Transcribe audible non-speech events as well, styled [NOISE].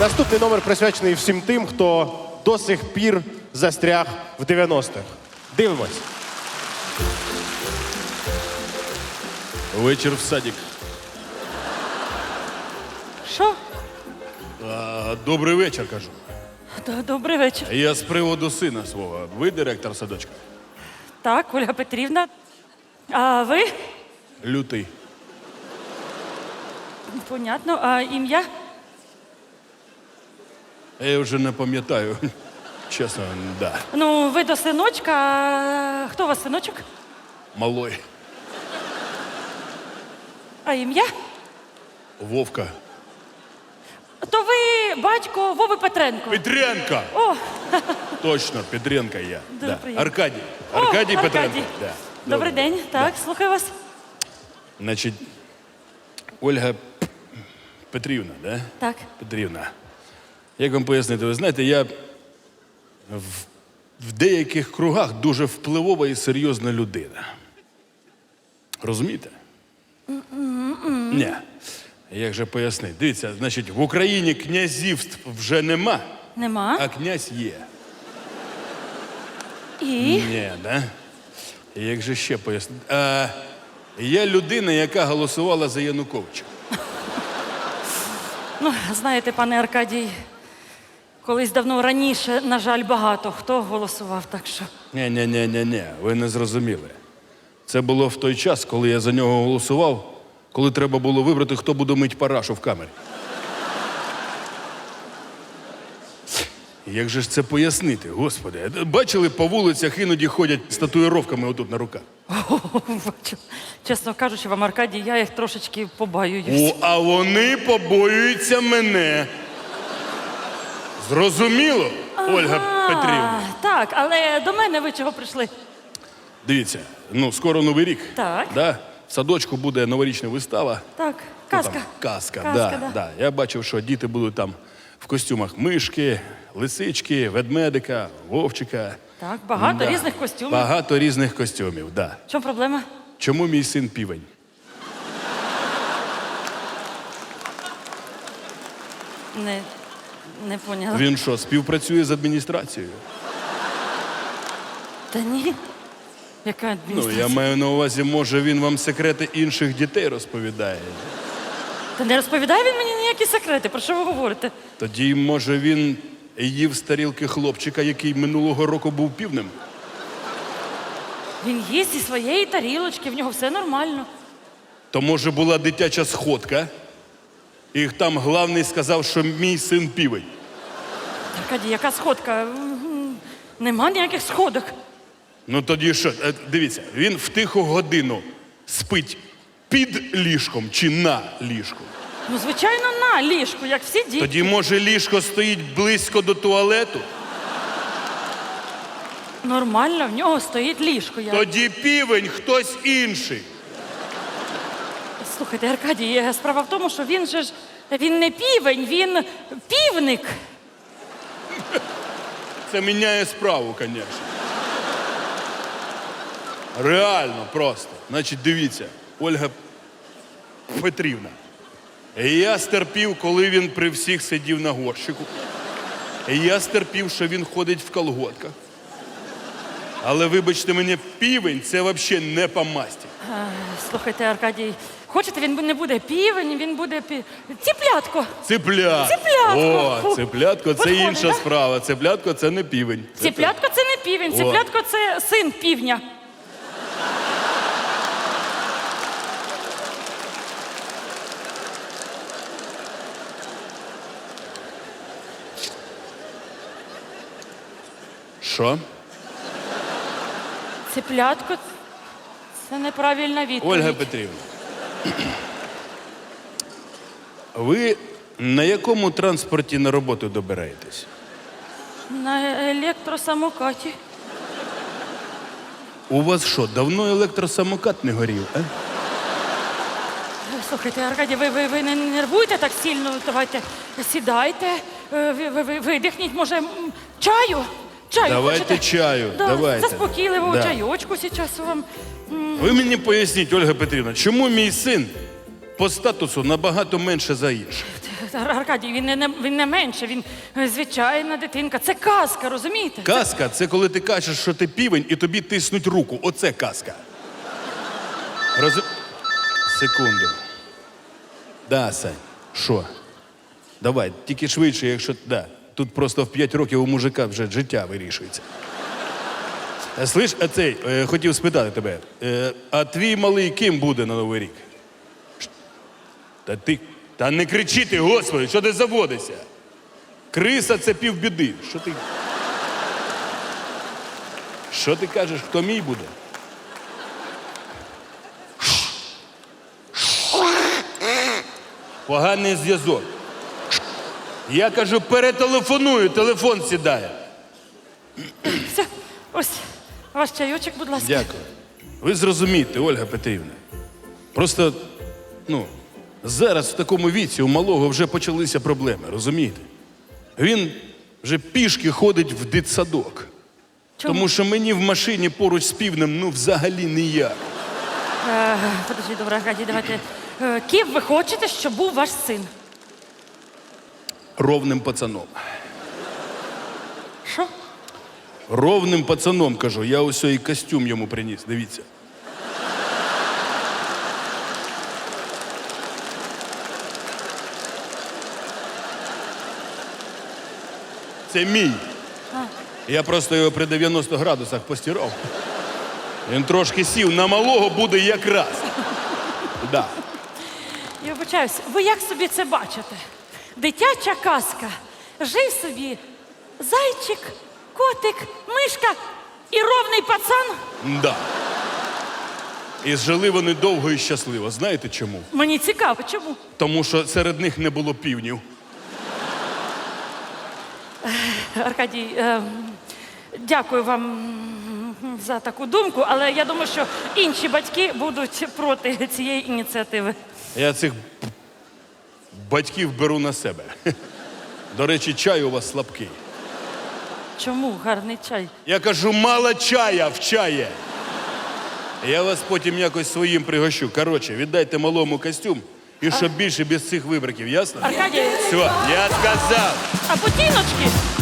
Наступний номер присвячений всім тим, хто до сих пір застряг в 90-х. Дивимось. Вечір в садик. Що? А, добрий вечір, кажу. Д- Добрий вечір. Я з приводу сина свого. Ви директор садочка? Так, Ольга Петрівна. А ви? Лютий. Понятно. А ім'я? Я вже не пам'ятаю. [LAUGHS] Чесно, да. Ну, ви до синочка. Хто у вас синочок? Малой. А ім'я? Вовка. То ви батько Вови Петренко. Петренка! О, Точно, Петренка я. Дуже Да. приємно. Аркадій. О, Аркадій Аркадій. Да. Добрий день. Так, слухаю вас. Значить, Ольга Петрівна, да? Так. Петрівна. Як вам пояснити, ви знаєте, я в, в деяких кругах дуже впливова і серйозна людина. Розумієте? Ні. Як же пояснити? Дивіться, значить, в Україні князівств вже нема, Нема. а князь є. І? Ні, да? Як же ще пояснити? А, я людина, яка голосувала за Януковича. Ну, знаєте, пане Аркадій, колись давно раніше, на жаль, багато хто голосував, так що. Ні, ні, ні, ні, ні, ви не зрозуміли. Це було в той час, коли я за нього голосував, коли треба було вибрати, хто буде мить парашу в камері. Як же ж це пояснити, господи? Бачили, по вулицях іноді ходять з татуїровками отут на руках. Бачу. Чесно кажучи, вам, Аркадій, я їх трошечки побаююсь. О, а вони побоюються мене. Зрозуміло, Ольга Петрівна? Так, але до мене ви чого прийшли? Дивіться, ну скоро новий рік. Так. Да? В садочку буде новорічна вистава. Так, Ну, казка. там, казка, Казка, да, да. да. Я бачив, що діти будуть там в костюмах мишки, лисички, ведмедика, вовчика. Так, багато Да. різних костюмів. Багато різних костюмів, да. В чому проблема? Чому мій син півень? Не, не поняла. Він що, співпрацює з адміністрацією? Та ні. Яка Ну, адміністрація? я маю на увазі, може, він вам секрети інших дітей розповідає. Та не розповідає він мені ніякі секрети. Про що ви говорите? Тоді, може, він їв з тарілки хлопчика, який минулого року був півнем? Він їсть зі своєї тарілочки, в нього все нормально. То може була дитяча сходка, і там главний сказав, що мій син півень. Аркадій, яка сходка? Нема ніяких сходок. Ну тоді що, Е, дивіться, він в тиху годину спить під ліжком чи на ліжку. Ну, звичайно, на ліжку, як всі діти. Тоді, може, ліжко стоїть близько до туалету? Нормально, в нього стоїть ліжко. Я... Тоді півень хтось інший. Слухайте, Аркадій, справа в тому, що він же ж він не півень, він півник. Це міняє справу, звісно. Реально просто. Значить, дивіться, Ольга Петрівна. Я стерпів, коли він при всіх сидів на горщику. Я стерпів, що він ходить в колготках. Але вибачте мені, півень це взагалі не по масті. Е, Слухайте, Аркадій, хочете, він не буде півень, він буде пі... Ціплятко. Цеплят. Цеплятко. О, цеплятко це Підходить, інша да? справа. Цеплятко це не півень. Ціплятко це не півень, О. ціплятко це син півня. Що? Ціплятко це неправильна відповідь. Ольга Петрівна. Ви на якому транспорті на роботу добираєтесь? На електросамокаті. У вас що, давно електросамокат не горів? А? Слухайте, Аркадій, ви, ви, ви не нервуйте так сильно. Давайте сідайте, е, ви, ви, ви, видихніть, може, м, чаю? Чаю Давайте хочете? чаю, Да, давайте. Заспокійливо, Да. чайочку зараз вам. Ви мені поясніть, Ольга Петрівна, чому мій син по статусу набагато менше за інших? Аркадій, він не, не- він не менше, він е, звичайна дитинка. Це казка, розумієте? Казка це коли ти кажеш, що ти півень, і тобі тиснуть руку. Оце казка. Роз... Секунду. Да, Сань. Що? Давай, тільки швидше, якщо. Да. Тут просто в 5 років у мужика вже життя вирішується. Слиш, а цей, е, хотів спитати тебе, е, а твій малий ким буде на Новий рік? Та ти. Та не кричи ти, господи, що ти заводишся? Криса це півбіди. Що ти. Що ти кажеш, хто мій буде? Поганий зв'язок. Я кажу, перетелефоную, телефон сідає. Все, ось ваш чайочок, будь ласка. Дякую. Ви зрозумієте, Ольга Петрівна. Просто, ну, зараз в такому віці у малого вже почалися проблеми, розумієте? Він вже пішки ходить в дитсадок. Чому? Тому що мені в машині поруч з півнем ну взагалі ніяк. Е, подожди, добре, Аркадій, давайте. Е, ким ви хочете, щоб був ваш син? Ровним пацаном. Що? Ровним пацаном кажу, я ось і костюм йому приніс. Дивіться. Це мій. Я просто його при 90 градусах постирав. Він трошки сів, на малого буде якраз. Да. Я вибачаюсь, ви як собі це бачите? Дитяча казка. Жив собі зайчик, котик, мишка і ровний пацан. Да. І жили вони довго і щасливо. Знаєте чому? Мені цікаво, чому? Тому що серед них не було півнів. Аркадій, е, дякую вам за таку думку, але я думаю, що інші батьки будуть проти цієї ініціативи. Я цих батьків беру на себе. [LAUGHS] До речі, чай у вас слабкий. Чому гарний чай? Я кажу, мало чая в чаї. Я вас потім якось своїм пригощу. Коротше, віддайте малому костюм і щоб більше без цих вибриків, ясно? Аркадій, Все, я сказав. а ботиночки?